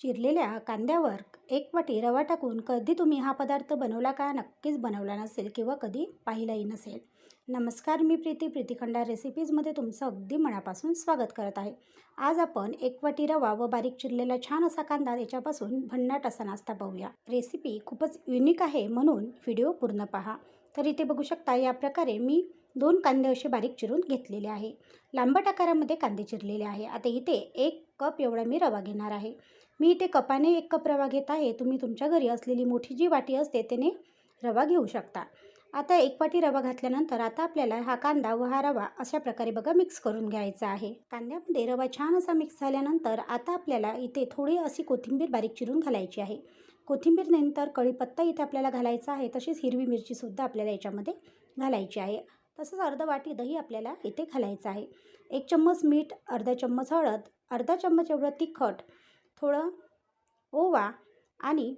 चिरलेल्या कांद्यावर एक वाटी रवा टाकून कधी तुम्ही हा पदार्थ बनवला का नक्कीच बनवला नसेल किंवा कधी पाहिलाही नसेल. नमस्कार मी प्रीती. प्रीतीखंडा रेसिपीजमध्ये तुमचं अगदी मनापासून स्वागत करत आहे. आज आपण एक वाटी रवा व बारीक चिरलेला छान असा कांदा याच्यापासून भन्नाट असा नाश्ता पाहूया. रेसिपी खूपच युनिक आहे म्हणून व्हिडिओ पूर्ण पहा. तर इथे बघू शकता या प्रकारे मी दोन कांदे असे बारीक चिरून घेतलेले आहे. लांबट आकारामध्ये कांदे चिरलेले आहे. आता इथे एक कप एवढा मी रवा घेणार आहे. मी इथे कपाने एक कप रवा घेत आहे. तुम्ही तुमच्या घरी असलेली मोठी जी वाटी असते त्याने रवा घेऊ शकता. आता एक वाटी रवा घातल्यानंतर आता आपल्याला हा कांदा व हा रवा अशा प्रकारे बघा मिक्स करून घ्यायचा आहे. कांद्यामध्ये रवा छान असा मिक्स झाल्यानंतर आता आपल्याला इथे थोडी अशी कोथिंबीर बारीक चिरून घालायची आहे. कोथिंबीर नंतर कढीपत्ता इथे आपल्याला घालायचा आहे. तशीच हिरवी मिरचीसुद्धा आपल्याला याच्यामध्ये घालायची आहे. तसंच अर्धा वाटी दही आपल्याला इथे घालायचं आहे. एक चम्मच मीठ अर्धा चम्मच हळद अर्धा चम्मच एवढं तिखट थोडं ओवा आणि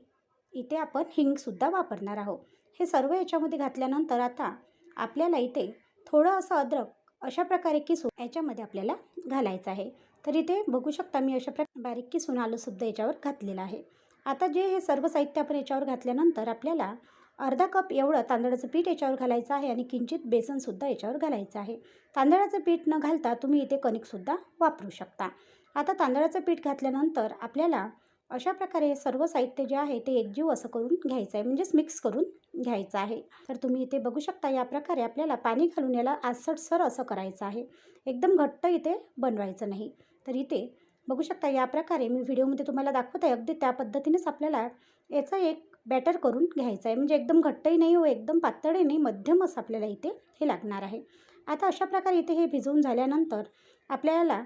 इथे आपण हिंगसुद्धा वापरणार आहोत. हे सर्व याच्यामध्ये घातल्यानंतर आता आपल्याला इथे थोडं असं अद्रक अशा प्रकारे किसून याच्यामध्ये आपल्याला घालायचं आहे. तर इथे बघू शकता मी अशा प्रकारे बारीक किसून आलूसुद्धा याच्यावर घातलेलं आहे. आता जे हे सर्व साहित्य आपण याच्यावर घातल्यानंतर आपल्याला अर्धा कप एवढं तांदळाचं पीठ याच्यावर घालायचं आहे आणि किंचित बेसनसुद्धा याच्यावर घालायचं आहे. तांदळाचं पीठ न घालता तुम्ही इथे कणिकसुद्धा वापरू शकता. आता तांदळाचं पीठ घातल्यानंतर आपल्याला अशा प्रकारे सर्व साहित्य जे आहे ते एकजीव असं करून घ्यायचं आहे. म्हणजेच मिक्स करून घ्यायचं आहे. तर तुम्ही इथे बघू शकता या प्रकारे आपल्याला पाणी घालून याला आसटसर असं करायचं आहे. एकदम घट्ट इथे बनवायचं नाही. तर इथे बघू शकता या प्रकारे मी व्हिडिओमध्ये तुम्हाला दाखवत आहे. अगदी त्या पद्धतीनेच आपल्याला याचा एक बॅटर करून घ्यायचं आहे. म्हणजे एकदम घट्टही नाही व एकदम पातळही नाही. मध्यम असं आपल्याला इथे हे लागणार आहे. आता अशा प्रकारे इथे हे भिजवून झाल्यानंतर आपल्याला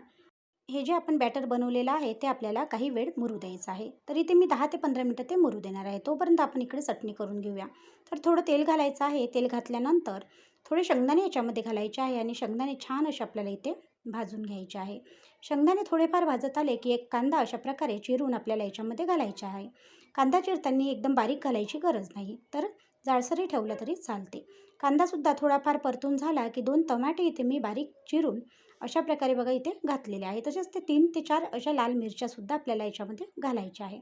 हे जे आपण बॅटर बनवलेलं आहे ते आपल्याला काही वेळ मुरू द्यायचं आहे. तर इथे मी दहा ते पंधरा मिनटं ते मुरू देणार आहे. तोपर्यंत आपण इकडे चटणी करून घेऊया. तर थोडं तेल घालायचं आहे. तेल घातल्यानंतर थोडे शेंगदाणे याच्यामध्ये घालायचे आहे आणि शेंगदाणे छान असे आपल्याला इथे भाजून घ्यायचे आहे. शेंगदाणे थोडेफार भाजत आले की एक कांदा अशा प्रकारे चिरून आपल्याला याच्यामध्ये घालायचा आहे. कांदा चिरताना एकदम बारीक घालायची गरज नाही. तर जाडसरी ठेवलं तरी चालते. कांदासुद्धा थोडाफार परतून झाला की दोन टमाटे इथे मी बारीक चिरून अशा प्रकारे बघा इथे घातलेले आहे. तसेच ते तीन ते चार अशा लाल मिरच्यासुद्धा आपल्याला याच्यामध्ये घालायच्या आहे.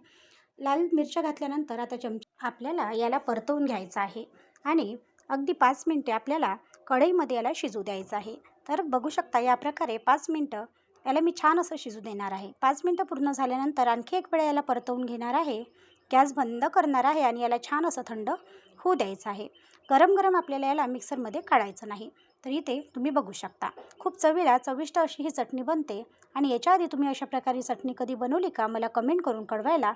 लाल मिरच्या घातल्यानंतर आता चमच आपल्याला याला परतवून घ्यायचं आहे आणि अगदी पाच मिनटे आपल्याला कढईमध्ये याला शिजू द्यायचं आहे. तर बघू शकता या प्रकारे पाच मिनटं याला मी छान असं शिजू देणार आहे. पाच मिनटं पूर्ण झाल्यानंतर आणखी एक वेळा याला परतवून घेणार आहे. गॅस बंद करणार आहे आणि याला छान असं थंड होऊ द्यायचं आहे. गरम गरम आपल्याला याला मिक्सरमध्ये काढायचं नाही. तर इथे तुम्ही बघू शकता. खूप चवीला चविष्ट अशी ही चटणी बनते आणि याच्या आधी तुम्ही अशा प्रकारे चटणी कधी बनवली का मला कमेंट करून कळवायला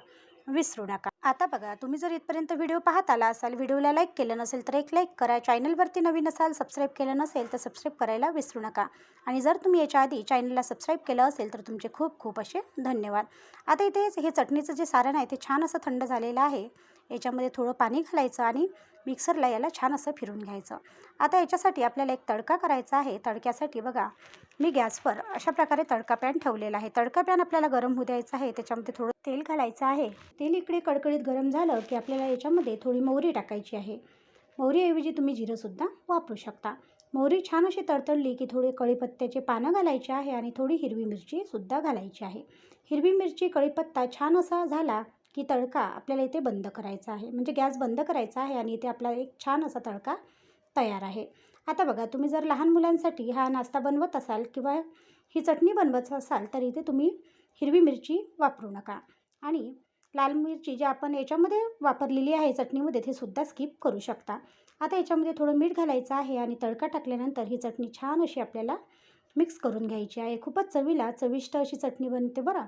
विसरू नका. आता बघा तुम्ही जर इथपर्यंत व्हिडिओ पाहत आला असाल व्हिडिओला लाईक केलं नसेल तर एक लाईक करा. चॅनलवरती नवीन असाल सबस्क्राईब केलं नसेल तर सबस्क्राईब करायला विसरू नका. आणि जर तुम्ही याच्या आधी चॅनलला सबस्क्राईब केलं असेल तर तुमचे खूप खूप असे धन्यवाद. आता इथे हे चटणीचं जे सारण आहे ते छान असं थंड झालेलं आहे. याच्यामध्ये थोडं पाणी घालायचं आणि मिक्सरला याला छान असं फिरून घ्यायचं. आता याच्यासाठी आपल्याला एक तडका करायचा आहे. तडक्यासाठी बघा मी गॅसवर अशा प्रकारे तडका पॅन ठेवलेला आहे. तडका पॅन आपल्याला गरम होऊ द्यायचा आहे. त्याच्यामध्ये थोडं तेल घालायचं आहे. तेल इकडे कडकडीत गरम झालं की आपल्याला याच्यामध्ये थोडी मोहरी टाकायची आहे. मोहरीऐवजी तुम्ही जिरंसुद्धा वापरू शकता. मोहरी छान अशी तडतडली की थोडी कढीपत्त्याचे पानं घालायचे आहे आणि थोडी हिरवी मिरचीसुद्धा घालायची आहे. हिरवी मिरची कढीपत्ता छान असा झाला की तडका आपल्याला इथे बंद करायचा आहे. म्हणजे गॅस बंद करायचा आहे आणि इथे आपला एक छान असा तडका तयार आहे. आता बघा तुम्ही जर लहान मुलांसाठी हा नाश्ता बनवत असाल किंवा ही चटणी बनवत असाल तर इथे तुम्ही हिरवी मिरची वापरू नका. आणि लाल मिरची जी आपण याच्यामध्ये वापरलेली आहे चटणीमध्ये ते सुद्धा स्किप करू शकता. आता याच्यामध्ये थोडं मीठ घालायचं आहे आणि तडका टाकल्यानंतर ही चटणी छान अशी आपल्याला मिक्स करून घ्यायची आहे. खूपच चवीला चविष्ट अशी चटणी बनते बरं.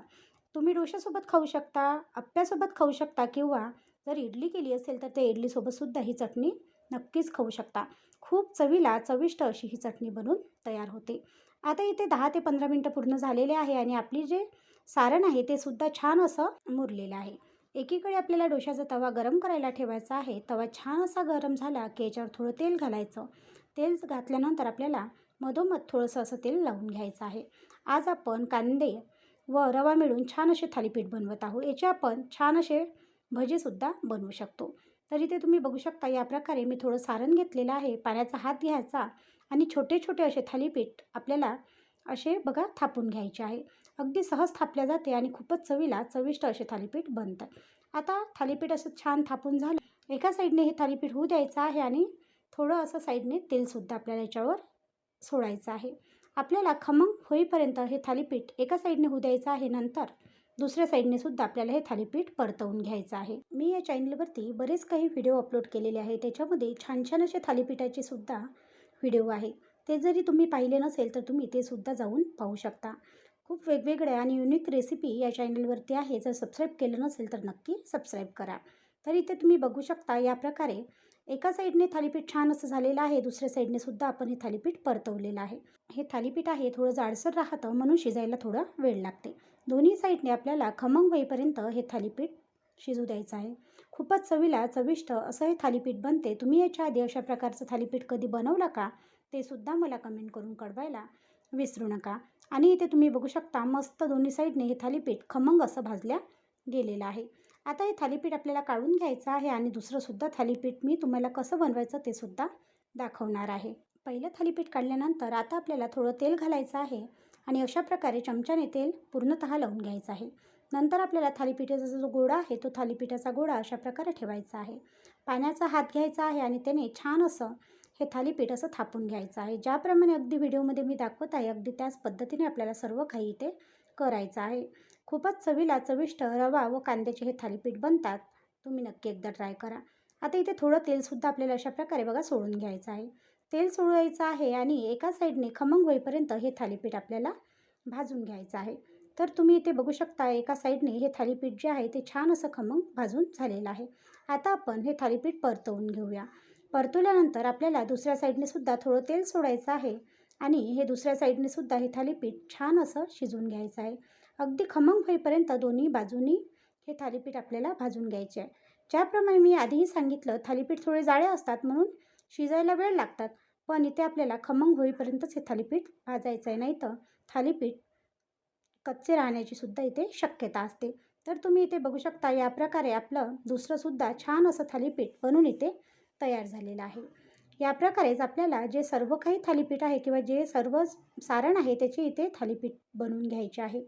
तुम्ही डोशासोबत खाऊ शकता अप्प्यासोबत खाऊ शकता किंवा जर इडली केली असेल तर त्या इडलीसोबतसुद्धा ही चटणी नक्कीच खाऊ शकता. खूप चवीला चविष्ट अशी ही चटणी बनून तयार होते. आता इथे दहा ते पंधरा मिनटं पूर्ण झालेले आहे आणि आपली जे सारण आहे ते सुद्धा छान असं मुरलेलं आहे. एकीकडे आपल्याला डोशाचा तवा गरम करायला ठेवायचा आहे. तवा छान असा गरम झाला की याच्यावर थोडं तेल घालायचं. तेल घातल्यानंतर आपल्याला मधोमध थोडंसं असं तेल लावून घ्यायचं आहे. आज आपण कांदे व रवा मिळून छान असे थालीपीठ बनवत आहोत. याचे आपण छान असे भजेसुद्धा बनवू शकतो. तर इथे तुम्ही बघू शकता या प्रकारे मी थोडं सारण घेतलेलं आहे. पाण्याचा हात घ्यायचा आणि छोटे छोटे असे थालीपीठ आपल्याला असे बघा थापून घ्यायचे आहे. अगदी सहज थापल्या जाते आणि खूपच चवीला चविष्ट असे थालीपीठ बनतात. आता थालीपीठ असं छान थापून झालं. एका साईडने हे थालीपीठ होऊ द्यायचं आहे आणि थोडं असं साईडने तेलसुद्धा आपल्याला याच्यावर सोडायचं आहे. आपल्याला खमंग होईपर्यंत हे थालीपीठ एका साईडने होऊ द्यायचं आहे नंतर दुसऱ्या साईडने सुद्धा आपल्याला हे थालीपीठ परतवून घ्यायचं आहे. मी या चॅनलवरती बरेच काही व्हिडिओ अपलोड केलेले आहे त्याच्यामध्ये छान छान असे थालीपीठाचे सुद्धा व्हिडिओ आहे. ते जरी तुम्ही पाहिले नसेल तर तुम्ही ते सुद्धा जाऊन पाहू शकता. खूप वेगवेगळ्या आणि युनिक रेसिपी या चॅनलवरती आहे. जर सबस्क्राईब केलं नसेल तर नक्की सबस्क्राईब करा. तर इथे तुम्ही बघू शकता या प्रकारे एका साईडने थालीपीठ छान असं झालेलं आहे दुसऱ्या साईडने सुद्धा आपण हे थालीपीठ परतवलेलं आहे. हे थालीपीठ आहे थोडं जाडसर राहतं म्हणून शिजायला थोडा वेळ लागते. दोन्ही साईडने आपल्याला खमंग होईपर्यंत हे थालीपीठ शिजू द्यायचं आहे. खूपच चवीला चविष्ट असं हे थालीपीठ बनते. तुम्ही याच्या आधी अशा प्रकारचं थालीपीठ कधी बनवलं का? ते सुद्धा मला कमेंट करून कळवायला विसरू नका. आणि इथे तुम्ही बघू शकता मस्त दोन्ही साईडने हे थालीपीठ खमंग असं भाजल्या गेलेलं आहे. आता हे थालीपीठ आपल्याला काढून घ्यायचं आहे आणि दुसरंसुद्धा थालीपीठ मी तुम्हाला कसं बनवायचं ते सुद्धा दाखवणार आहे. पहिलं थालीपीठ काढल्यानंतर आता आपल्याला थोडं तेल घालायचं आहे आणि अशा प्रकारे चमच्याने तेल पूर्णतः लावून घ्यायचं आहे. नंतर आपल्याला थालीपीठाचा जो गोळा आहे तो थालीपीठाचा गोळा अशा प्रकारे ठेवायचा आहे. पाण्याचा हात घ्यायचा आहे आणि त्याने छान असं हे थालीपीठ असं थापून घ्यायचं आहे. ज्याप्रमाणे अगदी व्हिडिओमध्ये मी दाखवत आहे अगदी त्याच पद्धतीने आपल्याला सर्व काही इथे करायचं आहे. खूपच चवीला चविष्ट रवा व कांद्याचे हे थालीपीठ बनतात. तुम्ही नक्की एकदा ट्राय करा. आता इथे थोडं तेलसुद्धा आपल्याला अशा प्रकारे बघा सोडून घ्यायचं आहे. तेल सोडायचं आहे आणि एका साईडने खमंग होईपर्यंत हे थालीपीठ आपल्याला भाजून घ्यायचं आहे. तर तुम्ही इथे बघू शकता एका साईडने हे थालीपीठ जे आहे ते छान असं खमंग भाजून झालेलं आहे. आता आपण हे थालीपीठ परतवून घेऊया. परतवल्यानंतर आपल्याला दुसऱ्या साईडने सुद्धा थोडं तेल सोडायचं आहे आणि हे दुसऱ्या साईडने सुद्धा हे थालीपीठ छान असं शिजवून घ्यायचं आहे. अगदी खमंग होईपर्यंत दोन्ही बाजूनी हे थालीपीठ आपल्याला भाजून घ्यायचे आहे. ज्याप्रमाणे मी आधीही सांगितलं थालीपीठ थोडे जाळे असतात म्हणून शिजायला वेळ लागतात पण इथे आपल्याला खमंग होईपर्यंतच हे थालीपीठ भाजायचं आहे नाही तर थालीपीठ कच्चे राहण्याची सुद्धा इथे शक्यता असते. तर तुम्ही इथे बघू शकता या प्रकारे आपलं दुसरंसुद्धा छान असं थालीपीठ बनून इथे तयार झालेलं आहे. या प्रकारेच आपल्याला जे सर्व काही थालीपीठ आहे किंवा जे सर्व सारण आहे त्याचे इथे थालीपीठ बनवून घ्यायचे आहे.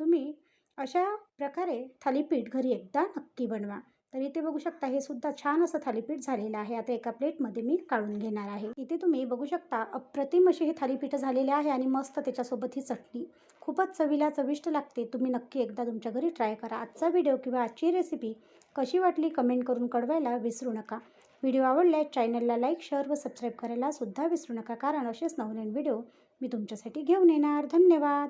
तुम्ही अशा प्रकारे थालीपीठ घरी एकदा नक्की बनवा. तर इथे बघू शकता हे सुद्धा छान असं थालीपीठ झालेलं आहे. आता एका प्लेटमध्ये मी काढून घेणार आहे. इथे तुम्ही बघू शकता अप्रतिम अशी हे थालीपीठ झालेले आहे आणि मस्त त्याच्यासोबत ही चटणी. खूपच चवीला चविष्ट लागते. तुम्ही नक्की एकदा तुमच्या घरी ट्राय करा. आजचा व्हिडिओ किंवा आजची रेसिपी कशी वाटली कमेंट करून कळवायला विसरू नका. व्हिडिओ आवडल्यास चॅनलला लाईक शेअर व सबस्क्राईब करायला सुद्धा विसरू नका. कारण असेच नवनवीन व्हिडिओ मी तुमच्यासाठी घेऊन येणार. धन्यवाद!